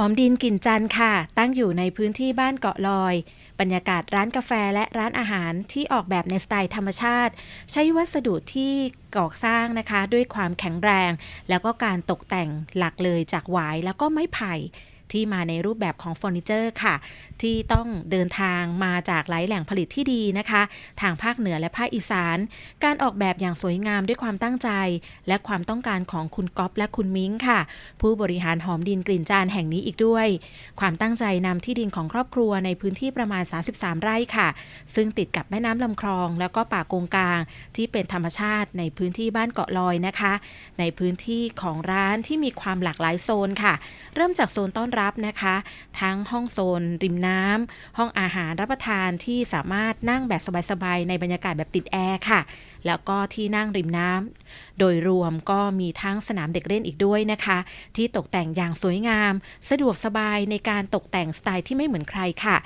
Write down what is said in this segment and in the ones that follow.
หอมดินกลิ่นจันค่ะ ตั้งอยู่ในพื้นที่บ้านเกาะลอย บรรยากาศร้านกาแฟและร้านอาหารที่ออกแบบในสไตล์ธรรมชาติ ใช้วัสดุที่ก่อสร้างนะคะ ด้วยความแข็งแรง แล้วก็การตกแต่งหลักเลยจากหวายแล้วก็ไม้ไผ่ ที่มาในรูปแบบของเฟอร์นิเจอร์ค่ะ ที่ต้องเดินทางมาจากหลายแหล่งผลิตที่ดีนะคะ ทางภาคเหนือและภาคอีสาน การออกแบบอย่างสวยงามด้วยความตั้งใจ และความต้องการของคุณก๊อฟและคุณมิ้งค่ะ ผู้บริหารหอมดินกลิ่นจานแห่งนี้อีกด้วย ความตั้งใจนำที่ดินของครอบครัวในพื้นที่ประมาณ 33 ไร่ค่ะ ซึ่งติดกับแม่น้ำลำคลอง แล้วก็ป่ากงกลาง ที่เป็นธรรมชาติในพื้นที่บ้านเกาะลอยนะคะ ในพื้นที่ของร้านที่มีความหลากหลายโซนค่ะ เริ่มจากโซนต้อนรับนะคะ ทั้งห้องโซน ริมน้ำห้องอาหารรับประทานที่สามารถนั่งแบบสบายๆ ในบรรยากาศแบบติดแอร์ค่ะแล้วก็ที่นั่งริมน้ำโดยรวมก็มีทั้งสนามเด็กเล่นอีกด้วยนะคะ ที่ตกแต่งอย่างสวยงาม สะดวกสบายในการตกแต่งสไตล์ที่ไม่เหมือนใครค่ะ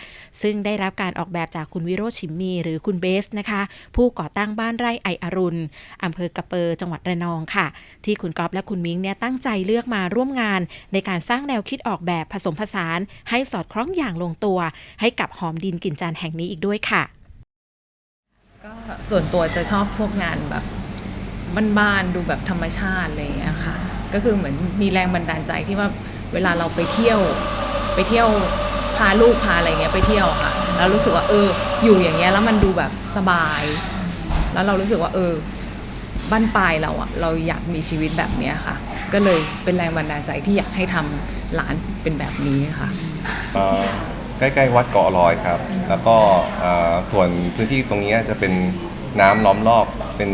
ซึ่งได้รับการออกแบบจากคุณวิโรชิมมี หรือคุณเบสนะคะ ผู้ก่อตั้งบ้านไร่ไออรุณอำเภอกระเปอจังหวัดระนองค่ะ ที่คุณก๊อฟและคุณมิ้งเนี่ยตั้งใจเลือกมาร่วมงาน ในการสร้างแนวคิดออกแบบผสมผสาน ให้สอดคล้องอย่างลงตัว ให้กับหอมดินกลิ่นจานแห่งนี้อีกด้วยค่ะ ก็ส่วนตัวจะชอบพวกงานแบบบ้านๆดูแบบธรรมชาติอะไรอย่างเงี้ยค่ะ ก็คือเหมือนมีแรงบันดาลใจที่ว่าเวลาเราไปเที่ยวไปเที่ยวพาลูกพาอะไรเงี้ยไปเที่ยวค่ะแล้วรู้สึกว่าเอออยู่อย่างเงี้ยแล้วมันดูแบบสบาย แล้วเรารู้สึกว่าเออบ้านปลายเราอะเราอยากมีชีวิตแบบเนี้ยค่ะ ก็เลยเป็นแรงบันดาลใจที่อยากให้ทำร้านเป็นแบบนี้ค่ะ ใกล้ๆวัดเกาะลอยครับ แล้วก็เอ่อส่วนพื้นที่ตรงนี้จะเป็นน้ำล้อมรอบเป็น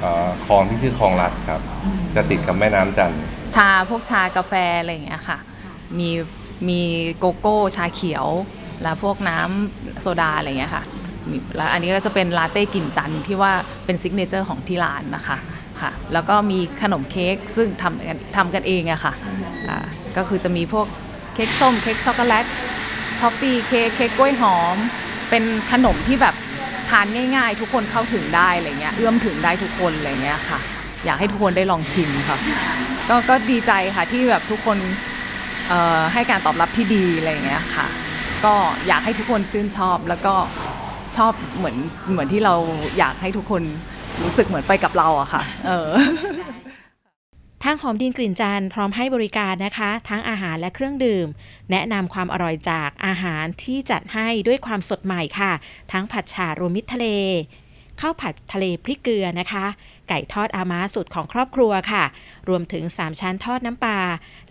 เอ่อคลองที่ชื่อคลองลัดครับ จะติดกับแม่น้ำจันทร์ ชาพวกชากาแฟอะไรอย่างเงี้ยค่ะ มีมีโกโก้ชาเขียว แล้วพวกน้ำโซดาอะไรอย่างเงี้ยค่ะมีแล้วอันนี้ก็จะเป็นลาเต้กลิ่นจันทร์ที่ว่าเป็นซิกเนเจอร์ของที่ร้านนะคะค่ะ แล้วก็มีขนมเค้กซึ่งทำกันทำกันเองอะค่ะอ่าก็คือจะมีพวกเค้กส้มเค้กช็อกโกแลต ทอฟฟี่เค้กเค้กกล้วยหอม เป็นขนมที่แบบทานง่ายๆ ทุกคนเข้าถึงได้อะไรเงี้ยเอื้อมถึงได้ทุกคนอะไรเงี้ยค่ะ อยากให้ทุกคนได้ลองชิมค่ะ ก็ก็ดีใจค่ะที่แบบทุกคนให้การตอบรับที่ดีอะไรเงี้ยค่ะ ก็อยากให้ทุกคนชื่นชอบแล้วก็ชอบเหมือนเหมือนที่เราอยากให้ทุกคนรู้สึกเหมือนไปกับเราอะค่ะ เออ ทางหอมดินกลิ่นจันพร้อมให้บริการนะคะ ทั้งอาหารและเครื่องดื่ม แนะนำความอร่อยจากอาหารที่จัดให้ด้วยความสดใหม่ค่ะ ทั้งผัดฉ่ารวมมิตรทะเล ข้าวผัดทะเลพริกเกลือนะคะ ไก่ทอดอาม้าสุดของครอบครัวค่ะ รวมถึง 3 ชั้นทอดน้ำปลา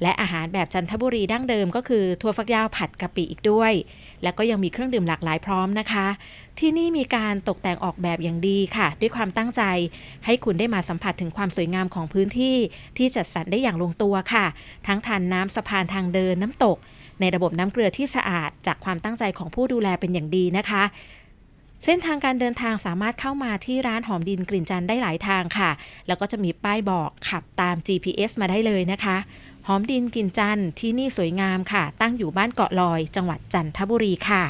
และอาหารแบบจันทบุรีดั้งเดิมก็คือถั่วฝักยาวผัดกะปิอีกด้วย แล้วก็ยังมีเครื่องดื่มหลากหลายพร้อมนะคะ ที่นี่มีการตกแต่งออกแบบอย่างดีค่ะ ด้วยความตั้งใจ ให้คุณได้มาสัมผัสถึงความสวยงามของพื้นที่ที่จัดสรรได้อย่างลงตัวค่ะ ทั้งทานน้ำสะพานทางเดินน้ำตกในระบบน้ำเกลือที่สะอาดจากความตั้งใจของผู้ดูแลเป็นอย่างดีนะคะ เส้นทางการเดินทางสามารถเข้ามาที่ร้านหอมดินกลิ่นจันได้หลายทางค่ะ แล้วก็จะมีป้ายบอกขับตาม GPS มาได้เลยนะคะ หอมดินกลิ่นจันที่นี่สวยงามค่ะ ตั้งอยู่บ้านเกาะลอย จังหวัดจันทบุรีค่ะ